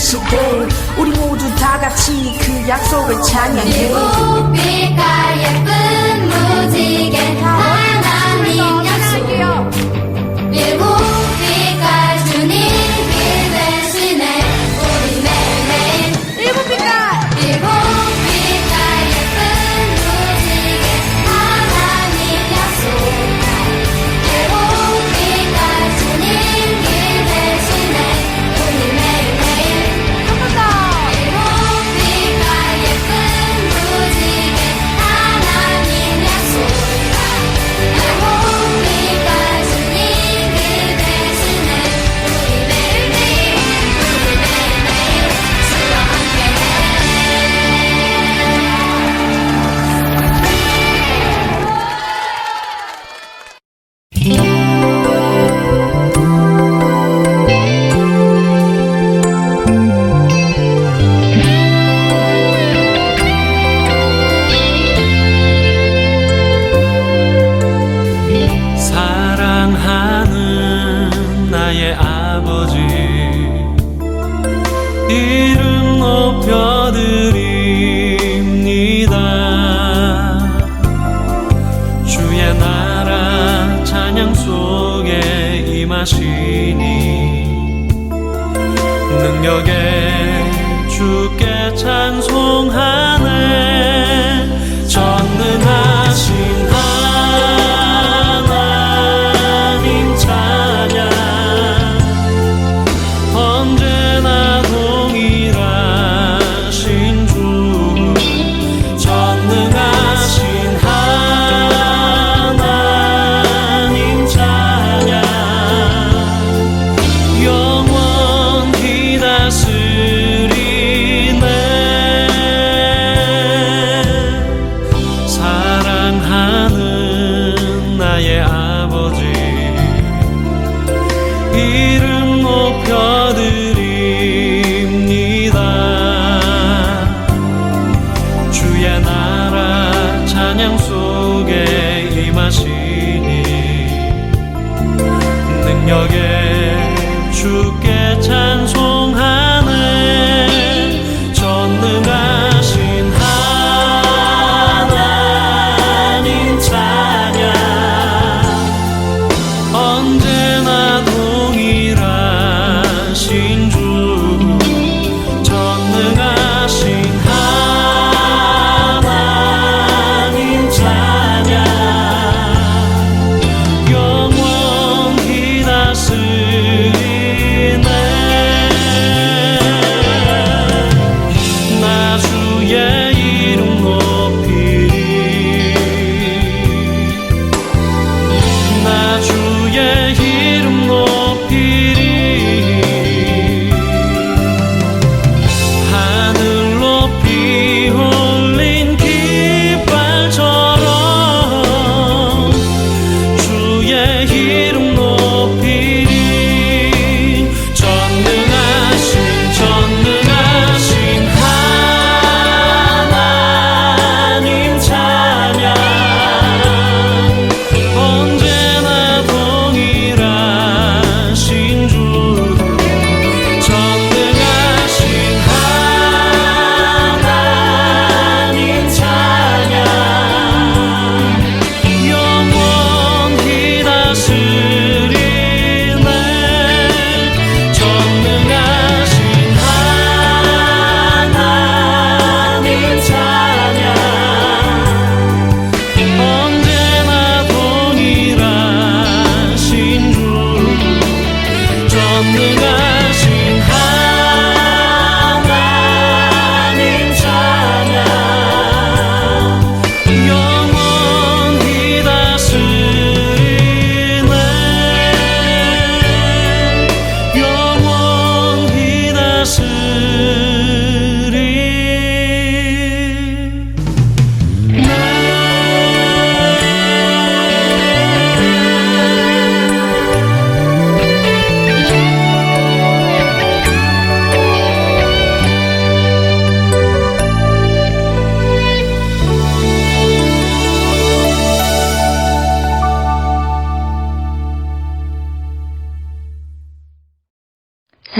시대 우리 모두 다 같이 그 약속을 찬양해. 우리 무빛과 예쁜 무지개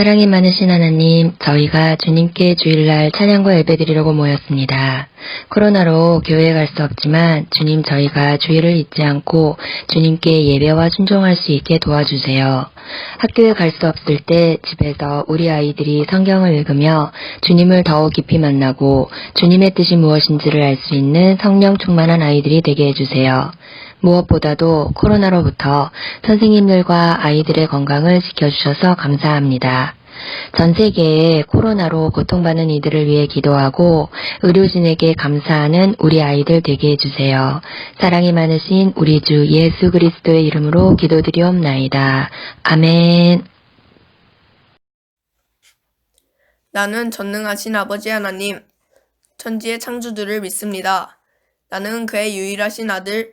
사랑이 많으신 하나님, 저희가 주님께 주일날 찬양과 예배드리려고 모였습니다. 코로나로 교회에 갈 수 없지만 주님 저희가 주일을 잊지 않고 주님께 예배와 순종할 수 있게 도와주세요. 학교에 갈 수 없을 때 집에서 우리 아이들이 성경을 읽으며 주님을 더욱 깊이 만나고 주님의 뜻이 무엇인지를 알 수 있는 성령 충만한 아이들이 되게 해주세요. 무엇보다도 코로나로부터 선생님들과 아이들의 건강을 지켜주셔서 감사합니다. 전 세계에 코로나로 고통받는 이들을 위해 기도하고 의료진에게 감사하는 우리 아이들 되게 해주세요. 사랑이 많으신 우리 주 예수 그리스도의 이름으로 기도드리옵나이다. 아멘. 나는 전능하신 아버지 하나님, 천지의 창조주를 믿습니다. 나는 그의 유일하신 아들,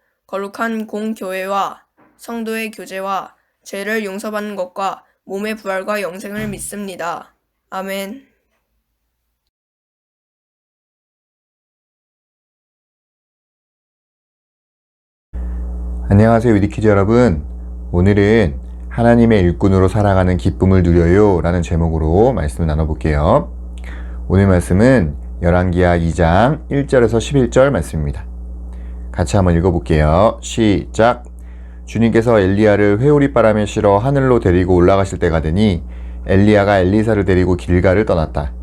거룩한 공교회와 성도의 교제와 죄를 용서받는 것과 몸의 부활과 영생을 믿습니다. 아멘. 안녕하세요 위디키즈 여러분 오늘은 하나님의 일꾼으로 살아가는 기쁨을 누려요 라는 제목으로 말씀을 나눠볼게요 오늘 말씀은 열왕기하 2장 1절에서 11절 말씀입니다 같이 한번 읽어볼게요 시작 주님께서 엘리야를 회오리 바람에 실어 하늘로 데리고 올라가실 때가 되니 엘리야가 엘리사를 데리고 길가를 떠났다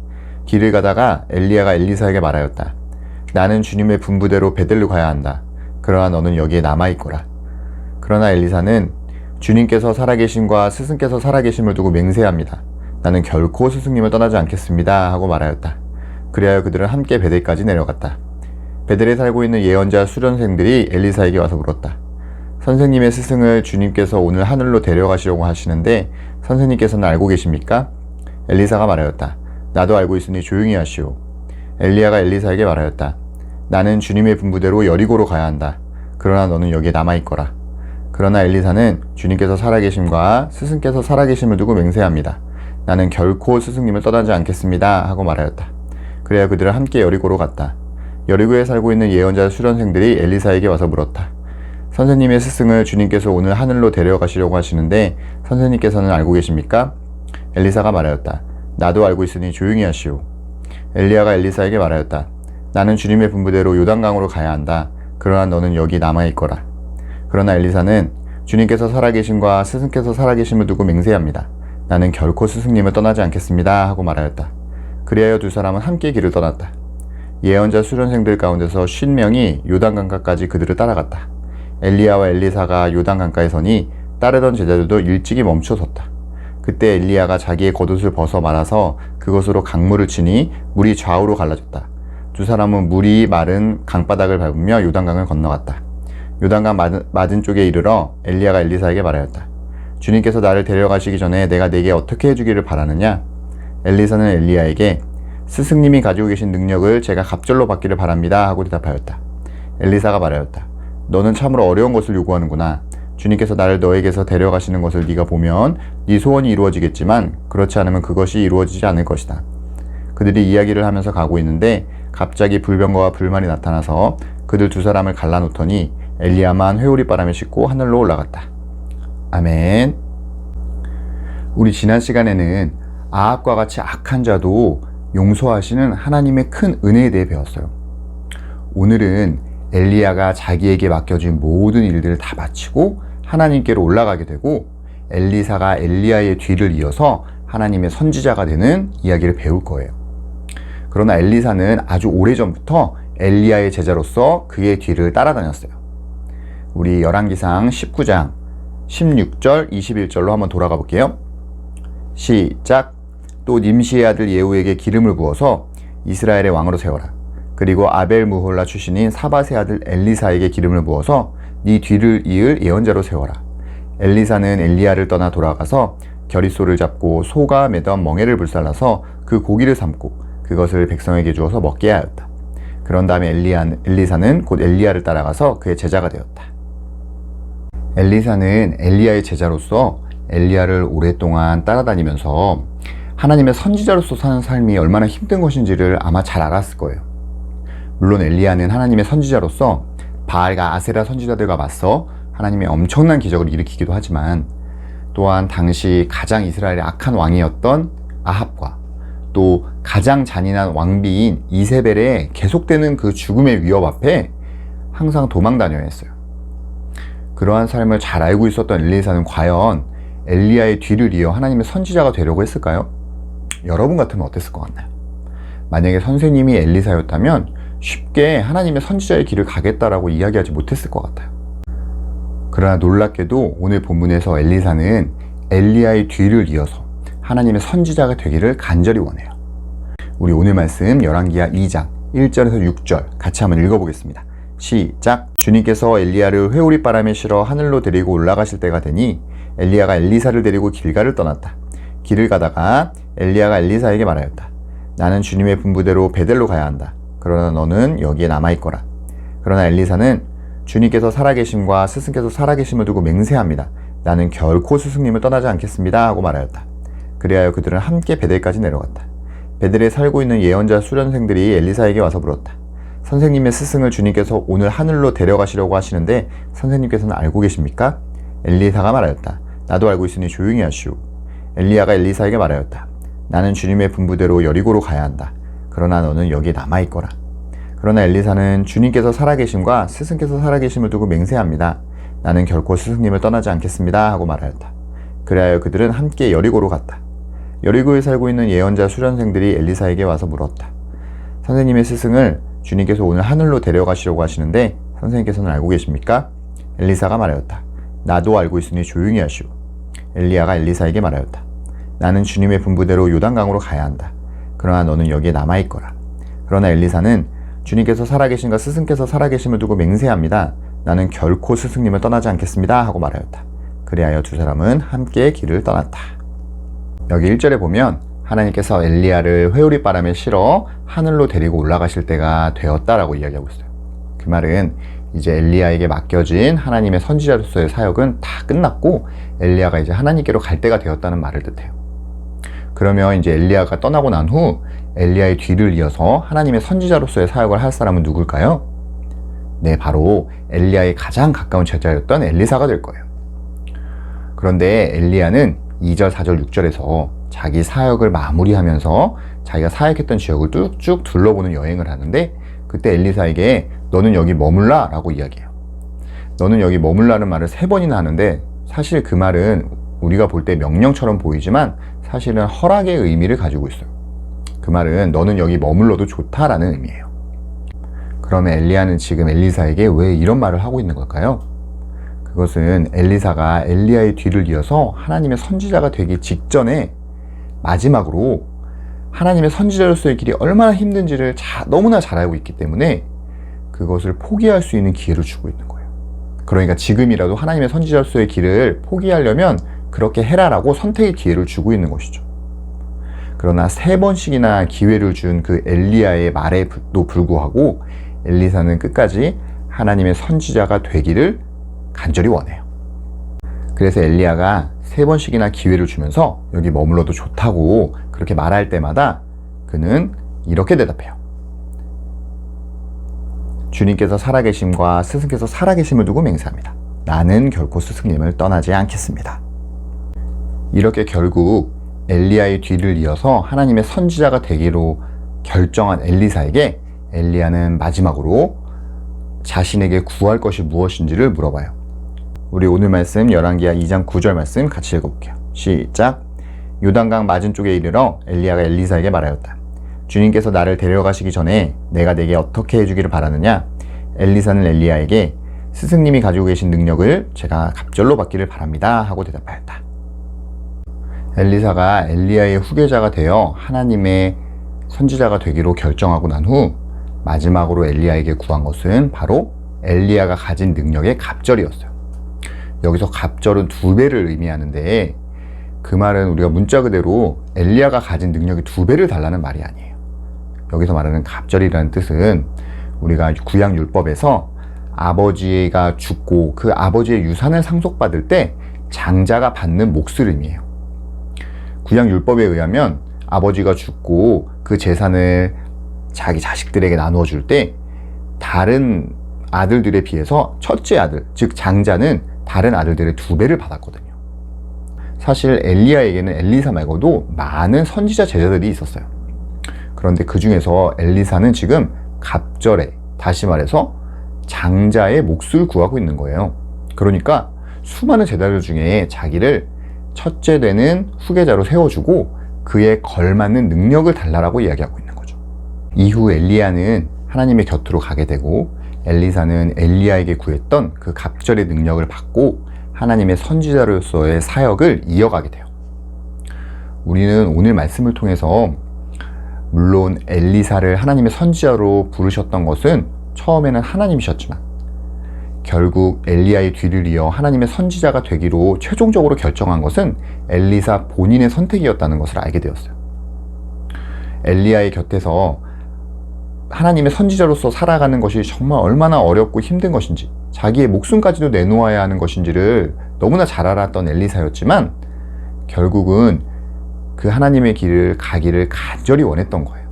길을 가다가 엘리야가 엘리사에게 말하였다 나는 주님의 분부대로 베델로 가야 한다 그러나 너는 여기에 남아 있거라 그러나 엘리사는 주님께서 살아계심과 스승께서 살아계심을 두고 맹세합니다. 나는 결코 스승님을 떠나지 않겠습니다. 하고 말하였다. 그리하여 그들은 함께 베델까지 내려갔다. 베델에 살고 있는 예언자 수련생들이 엘리사에게 와서 물었다. 선생님의 스승을 주님께서 오늘 하늘로 데려가시려고 하시는데 선생님께서는 알고 계십니까? 엘리사가 말하였다. 나도 알고 있으니 조용히 하시오. 엘리야가 엘리사에게 말하였다. 나는 주님의 분부대로 여리고로 가야 한다. 그러나 너는 여기에 남아있거라. 그러나 엘리사는 주님께서 살아계심과 스승께서 살아계심을 두고 맹세합니다. 나는 결코 스승님을 떠나지 않겠습니다. 하고 말하였다. 그래야 그들은 함께 여리고로 갔다. 여리고에 살고 있는 예언자 수련생들이 엘리사에게 와서 물었다. 선생님의 스승을 주님께서 오늘 하늘로 데려가시려고 하시는데 선생님께서는 알고 계십니까? 엘리사가 말하였다. 나도 알고 있으니 조용히 하시오. 엘리야가 엘리사에게 말하였다. 나는 주님의 분부대로 요단강으로 가야 한다. 그러나 너는 여기 남아 있거라. 그러나 엘리사는 주님께서 살아계심과 스승께서 살아계심을 두고 맹세합니다. 나는 결코 스승님을 떠나지 않겠습니다. 하고 말하였다. 그리하여 두 사람은 함께 길을 떠났다. 예언자 수련생들 가운데서 쉰 명이 요단 강가까지 그들을 따라갔다. 엘리야와 엘리사가 요단 강가에 서니 따르던 제자들도 일찍이 멈춰 섰다. 그때 엘리야가 자기의 겉옷을 벗어 말아서 그것으로 강물을 치니 물이 좌우로 갈라졌다. 두 사람은 물이 마른 강바닥을 밟으며 요단강을 건너갔다. 요단강 맞은, 맞은 쪽에 이르러 엘리야가 엘리사에게 말하였다. 주님께서 나를 데려가시기 전에 내가 내게 어떻게 해주기를 바라느냐? 엘리사는 엘리야에게 스승님이 가지고 계신 능력을 제가 갑절로 받기를 바랍니다 하고 대답하였다. 엘리사가 말하였다. 너는 참으로 어려운 것을 요구하는구나. 주님께서 나를 너에게서 데려가시는 것을 네가 보면 네 소원이 이루어지겠지만 그렇지 않으면 그것이 이루어지지 않을 것이다. 그들이 이야기를 하면서 가고 있는데 갑자기 불병거와 불만이 나타나서 그들 두 사람을 갈라놓더니 엘리야만 회오리 바람에 싣고 하늘로 올라갔다. 아멘. 우리 지난 시간에는 아합과 같이 악한 자도 용서하시는 하나님의 큰 은혜에 대해 배웠어요. 오늘은 엘리야가 자기에게 맡겨진 모든 일들을 다 마치고 하나님께로 올라가게 되고 엘리사가 엘리야의 뒤를 이어서 하나님의 선지자가 되는 이야기를 배울 거예요. 그러나 엘리사는 아주 오래전부터 엘리야의 제자로서 그의 뒤를 따라다녔어요. 우리 열왕기상 19장 16절 21절로 한번 돌아가 볼게요. 시작. 또 님시의 아들 예후에게 기름을 부어서 이스라엘의 왕으로 세워라. 그리고 아벨 무홀라 출신인 사바세 아들 엘리사에게 기름을 부어서 네 뒤를 이을 예언자로 세워라. 엘리사는 엘리야를 떠나 돌아가서 결의소를 잡고 소가 매던 멍에를 불살라서 그 고기를 삶고 그것을 백성에게 주어서 먹게 하였다. 그런 다음에 엘리야, 엘리사는 곧 엘리야를 따라가서 그의 제자가 되었다. 엘리사는 엘리야의 제자로서 엘리야를 오랫동안 따라다니면서 하나님의 선지자로서 사는 삶이 얼마나 힘든 것인지를 아마 잘 알았을 거예요. 물론 엘리야는 하나님의 선지자로서 바알과 아세라 선지자들과 맞서 하나님의 엄청난 기적을 일으키기도 하지만 또한 당시 가장 이스라엘의 악한 왕이었던 아합과 또 가장 잔인한 왕비인 이세벨의 계속되는 그 죽음의 위협 앞에 항상 도망 다녀야 했어요. 그러한 삶을 잘 알고 있었던 엘리사는 과연 엘리야의 뒤를 이어 하나님의 선지자가 되려고 했을까요? 여러분 같으면 어땠을 것 같나요? 만약에 선생님이 엘리사였다면 쉽게 하나님의 선지자의 길을 가겠다라고 이야기하지 못했을 것 같아요. 그러나 놀랍게도 오늘 본문에서 엘리사는 엘리야의 뒤를 이어서 하나님의 선지자가 되기를 간절히 원해요. 우리 오늘 말씀 열왕기하 2장 1절에서 6절 같이 한번 읽어보겠습니다. 시작. 주님께서 엘리야를 회오리 바람에 실어 하늘로 데리고 올라가실 때가 되니 엘리야가 엘리사를 데리고 길가를 떠났다. 길을 가다가 엘리야가 엘리사에게 말하였다. 나는 주님의 분부대로 베델로 가야 한다. 그러나 너는 여기에 남아 있거라. 그러나 엘리사는 주님께서 살아계심과 스승께서 살아계심을 두고 맹세합니다. 나는 결코 스승님을 떠나지 않겠습니다. 하고 말하였다. 그리하여 그들은 함께 베델까지 내려갔다. 베델에 살고 있는 예언자 수련생들이 엘리사에게 와서 물었다. 선생님의 스승을 주님께서 오늘 하늘로 데려가시려고 하시는데 선생님께서는 알고 계십니까? 엘리사가 말하였다. 나도 알고 있으니 조용히 하시오. 엘리야가 엘리사에게 말하였다. 나는 주님의 분부대로 여리고로 가야 한다. 그러나 너는 여기 남아 있거라. 그러나 엘리사는 주님께서 살아계심과 스승께서 살아계심을 두고 맹세합니다. 나는 결코 스승님을 떠나지 않겠습니다. 하고 말하였다. 그리하여 그들은 함께 여리고로 갔다. 여리고에 살고 있는 예언자 수련생들이 엘리사에게 와서 물었다. 선생님의 스승을 주님께서 오늘 하늘로 데려가시려고 하시는데 선생님께서는 알고 계십니까? 엘리사가 말하였다. 나도 알고 있으니 조용히 하시오. 엘리야가 엘리사에게 말하였다. 나는 주님의 분부대로 요단강으로 가야 한다. 그러나 너는 여기에 남아 있거라. 그러나 엘리사는 주님께서 살아계신과 스승께서 살아계심을 두고 맹세합니다. 나는 결코 스승님을 떠나지 않겠습니다. 하고 말하였다. 그리하여 두 사람은 함께 길을 떠났다. 여기 1절에 보면 하나님께서 엘리야를 회오리 바람에 실어 하늘로 데리고 올라가실 때가 되었다라고 이야기하고 있어요. 그 말은 이제 엘리야에게 맡겨진 하나님의 선지자로서의 사역은 다 끝났고 엘리야가 이제 하나님께로 갈 때가 되었다는 말을 뜻해요. 그러면 이제 엘리야가 떠나고 난 후 엘리야의 뒤를 이어서 하나님의 선지자로서의 사역을 할 사람은 누굴까요? 네, 바로 엘리야의 가장 가까운 제자였던 엘리사가 될 거예요. 그런데 엘리야는 2절, 4절, 6절에서 자기 사역을 마무리하면서 자기가 사역했던 지역을 뚝쭉 둘러보는 여행을 하는데 그때 엘리사에게 너는 여기 머물라 라고 이야기해요. 너는 여기 머물라는 말을 세 번이나 하는데 사실 그 말은 우리가 볼 때 명령처럼 보이지만 사실은 허락의 의미를 가지고 있어요. 그 말은 너는 여기 머물러도 좋다라는 의미예요. 그러면 엘리야는 지금 엘리사에게 왜 이런 말을 하고 있는 걸까요? 그것은 엘리사가 엘리야의 뒤를 이어서 하나님의 선지자가 되기 직전에 마지막으로 하나님의 선지자로서의 길이 얼마나 힘든지를 자, 너무나 잘 알고 있기 때문에 그것을 포기할 수 있는 기회를 주고 있는 거예요. 그러니까 지금이라도 하나님의 선지자로서의 길을 포기하려면 그렇게 해라라고 선택의 기회를 주고 있는 것이죠. 그러나 세 번씩이나 기회를 준 그 엘리야의 말에도 불구하고 엘리사는 끝까지 하나님의 선지자가 되기를 간절히 원해요. 그래서 엘리야가 세 번씩이나 기회를 주면서 여기 머물러도 좋다고 그렇게 말할 때마다 그는 이렇게 대답해요. 주님께서 살아계심과 스승께서 살아계심을 두고 맹세합니다. 나는 결코 스승님을 떠나지 않겠습니다. 이렇게 결국 엘리야의 뒤를 이어서 하나님의 선지자가 되기로 결정한 엘리사에게 엘리야는 마지막으로 자신에게 구할 것이 무엇인지를 물어봐요. 우리 오늘 말씀 열왕기하 2장 9절 말씀 같이 읽어볼게요. 시작. 요단강 맞은 쪽에 이르러 엘리야가 엘리사에게 말하였다. 주님께서 나를 데려가시기 전에 내가 내게 어떻게 해주기를 바라느냐? 엘리사는 엘리야에게 스승님이 가지고 계신 능력을 제가 갑절로 받기를 바랍니다. 하고 대답하였다. 엘리사가 엘리야의 후계자가 되어 하나님의 선지자가 되기로 결정하고 난 후 마지막으로 엘리야에게 구한 것은 바로 엘리야가 가진 능력의 갑절이었어요. 여기서 갑절은 두 배를 의미하는데 그 말은 우리가 문자 그대로 엘리야가 가진 능력이 두 배를 달라는 말이 아니에요. 여기서 말하는 갑절이라는 뜻은 우리가 구약 율법에서 아버지가 죽고 그 아버지의 유산을 상속받을 때 장자가 받는 몫을 의미해요. 구약 율법에 의하면 아버지가 죽고 그 재산을 자기 자식들에게 나누어 줄 때 다른 아들들에 비해서 첫째 아들, 즉 장자는 다른 아들들의 두 배를 받았거든요. 사실 엘리야에게는 엘리사 말고도 많은 선지자 제자들이 있었어요. 그런데 그 중에서 엘리사는 지금 갑절에 다시 말해서 장자의 몫을 구하고 있는 거예요. 그러니까 수많은 제자들 중에 자기를 첫째 되는 후계자로 세워주고 그에 걸맞는 능력을 달라라고 이야기하고 있는 거죠. 이후 엘리야는 하나님의 곁으로 가게 되고 엘리사는 엘리야에게 구했던 그 갑절의 능력을 받고 하나님의 선지자로서의 사역을 이어가게 돼요. 우리는 오늘 말씀을 통해서 물론 엘리사를 하나님의 선지자로 부르셨던 것은 처음에는 하나님이셨지만 결국 엘리야의 뒤를 이어 하나님의 선지자가 되기로 최종적으로 결정한 것은 엘리사 본인의 선택이었다는 것을 알게 되었어요. 엘리야의 곁에서 하나님의 선지자로서 살아가는 것이 정말 얼마나 어렵고 힘든 것인지, 자기의 목숨까지도 내놓아야 하는 것인지를 너무나 잘 알았던 엘리사였지만, 결국은 그 하나님의 길을 가기를 간절히 원했던 거예요.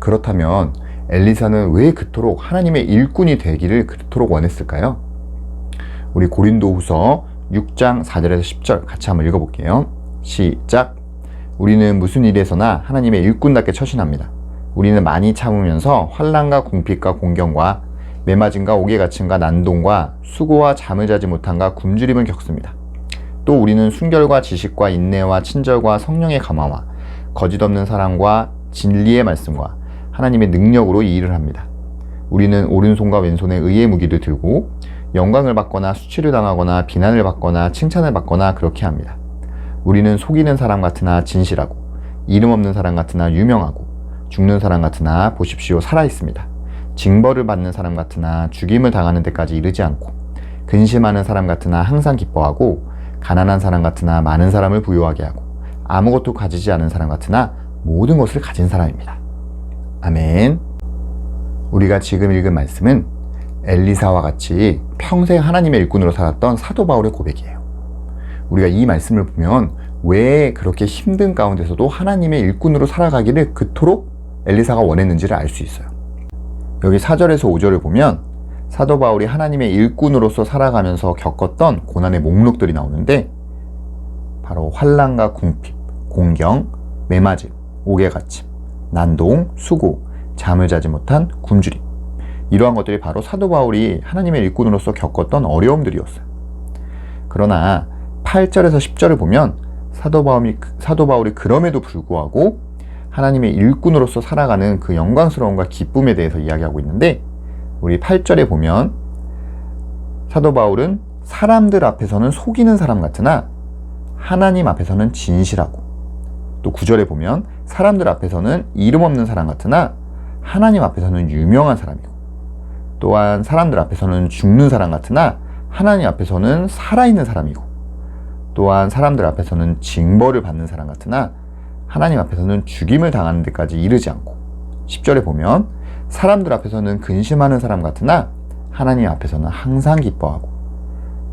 그렇다면 엘리사는 왜 그토록 하나님의 일꾼이 되기를 그토록 원했을까요? 우리 고린도 후서 6장 4절에서 10절 같이 한번 읽어볼게요. 시작. 우리는 무슨 일에서나 하나님의 일꾼답게 처신합니다. 우리는 많이 참으면서 환란과 궁핍과 공경과 매맞음과 옥에갇힘과 난동과 수고와 잠을 자지 못함과 굶주림을 겪습니다. 또 우리는 순결과 지식과 인내와 친절과 성령의 감화와 거짓 없는 사랑과 진리의 말씀과 하나님의 능력으로 이 일을 합니다. 우리는 오른손과 왼손에 의의 무기를 들고 영광을 받거나 수치를 당하거나 비난을 받거나 칭찬을 받거나 그렇게 합니다. 우리는 속이는 사람 같으나 진실하고 이름 없는 사람 같으나 유명하고 죽는 사람 같으나 보십시오 살아 있습니다. 징벌을 받는 사람 같으나 죽임을 당하는 데까지 이르지 않고 근심하는 사람 같으나 항상 기뻐하고 가난한 사람 같으나 많은 사람을 부유하게 하고 아무것도 가지지 않은 사람 같으나 모든 것을 가진 사람입니다. 아멘. 우리가 지금 읽은 말씀은 엘리사와 같이 평생 하나님의 일꾼으로 살았던 사도 바울의 고백이에요. 우리가 이 말씀을 보면 왜 그렇게 힘든 가운데서도 하나님의 일꾼으로 살아가기를 그토록 엘리사가 원했는지를 알 수 있어요. 여기 4절에서 5절을 보면 사도 바울이 하나님의 일꾼으로서 살아가면서 겪었던 고난의 목록들이 나오는데 바로 환란과 궁핍, 공경, 매맞음, 옥에갇힘, 난동, 수고, 잠을 자지 못한 굶주림 이러한 것들이 바로 사도 바울이 하나님의 일꾼으로서 겪었던 어려움들이었어요. 그러나 8절에서 10절을 보면 사도 바울이, 사도 바울이 그럼에도 불구하고 하나님의 일꾼으로서 살아가는 그 영광스러움과 기쁨에 대해서 이야기하고 있는데 우리 8절에 보면 사도 바울은 사람들 앞에서는 속이는 사람 같으나 하나님 앞에서는 진실하고 또 9절에 보면 사람들 앞에서는 이름 없는 사람 같으나 하나님 앞에서는 유명한 사람이고 또한 사람들 앞에서는 죽는 사람 같으나 하나님 앞에서는 살아있는 사람이고 또한 사람들 앞에서는 징벌을 받는 사람 같으나 하나님 앞에서는 죽임을 당하는 데까지 이르지 않고 10절에 보면 사람들 앞에서는 근심하는 사람 같으나 하나님 앞에서는 항상 기뻐하고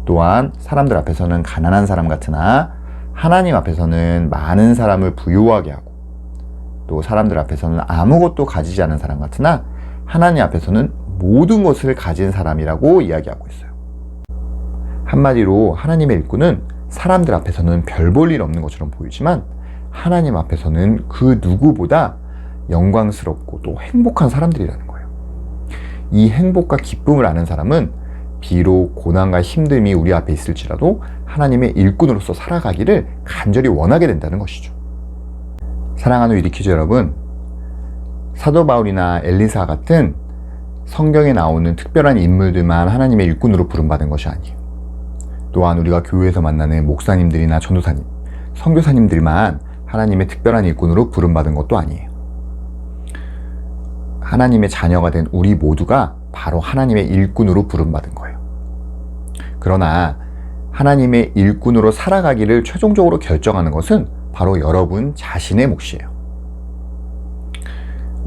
또한 사람들 앞에서는 가난한 사람 같으나 하나님 앞에서는 많은 사람을 부유하게 하고 또 사람들 앞에서는 아무것도 가지지 않은 사람 같으나 하나님 앞에서는 모든 것을 가진 사람이라고 이야기하고 있어요. 한마디로 하나님의 일꾼은 사람들 앞에서는 별 볼 일 없는 것처럼 보이지만 하나님 앞에서는 그 누구보다 영광스럽고 또 행복한 사람들이라는 거예요. 이 행복과 기쁨을 아는 사람은 비록 고난과 힘듦이 우리 앞에 있을지라도 하나님의 일꾼으로서 살아가기를 간절히 원하게 된다는 것이죠. 사랑하는 위리키즈 여러분, 사도 바울이나 엘리사 같은 성경에 나오는 특별한 인물들만 하나님의 일꾼으로 부름받은 것이 아니에요. 또한 우리가 교회에서 만나는 목사님들이나 전도사님, 선교사님들만 하나님의 특별한 일꾼으로 부름받은 것도 아니에요. 하나님의 자녀가 된 우리 모두가 바로 하나님의 일꾼으로 부름받은 거예요. 그러나 하나님의 일꾼으로 살아가기를 최종적으로 결정하는 것은 바로 여러분 자신의 몫이에요.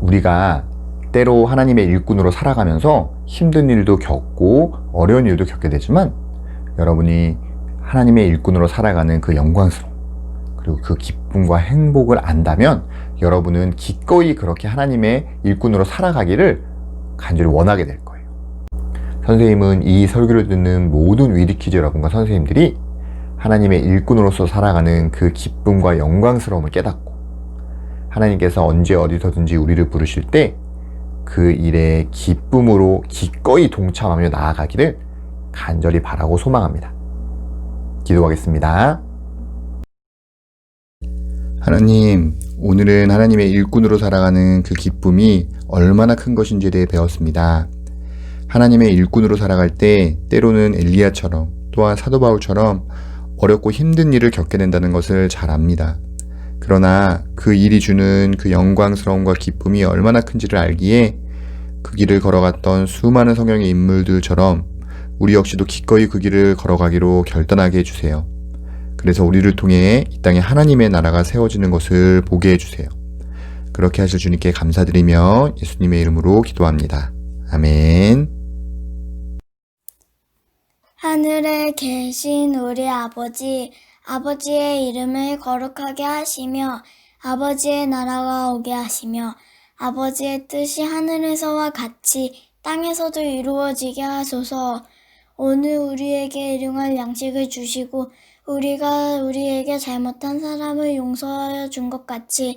우리가 때로 하나님의 일꾼으로 살아가면서 힘든 일도 겪고 어려운 일도 겪게 되지만 여러분이 하나님의 일꾼으로 살아가는 그 영광스러움 그리고 그 기쁨과 행복을 안다면 여러분은 기꺼이 그렇게 하나님의 일꾼으로 살아가기를 간절히 원하게 될 거예요. 선생님은 이 설교를 듣는 모든 위드키즈 여러분과 선생님들이 하나님의 일꾼으로서 살아가는 그 기쁨과 영광스러움을 깨닫고 하나님께서 언제 어디서든지 우리를 부르실 때 그 일에 기쁨으로 기꺼이 동참하며 나아가기를 간절히 바라고 소망합니다. 기도하겠습니다. 하나님, 오늘은 하나님의 일꾼으로 살아가는 그 기쁨이 얼마나 큰 것인지에 대해 배웠습니다. 하나님의 일꾼으로 살아갈 때 때로는 엘리야처럼 또한 사도 바울처럼 어렵고 힘든 일을 겪게 된다는 것을 잘 압니다. 그러나 그 일이 주는 그 영광스러움과 기쁨이 얼마나 큰지를 알기에 그 길을 걸어갔던 수많은 성령의 인물들처럼 우리 역시도 기꺼이 그 길을 걸어가기로 결단하게 해주세요. 그래서 우리를 통해 이 땅에 하나님의 나라가 세워지는 것을 보게 해주세요. 그렇게 하실 주님께 감사드리며 예수님의 이름으로 기도합니다. 아멘. 하늘에 계신 우리 아버지, 아버지의 이름을 거룩하게 하시며, 아버지의 나라가 오게 하시며, 아버지의 뜻이 하늘에서와 같이 땅에서도 이루어지게 하소서. 오늘 우리에게 일용할 양식을 주시고, 우리가 우리에게 잘못한 사람을 용서하여 준 것 같이,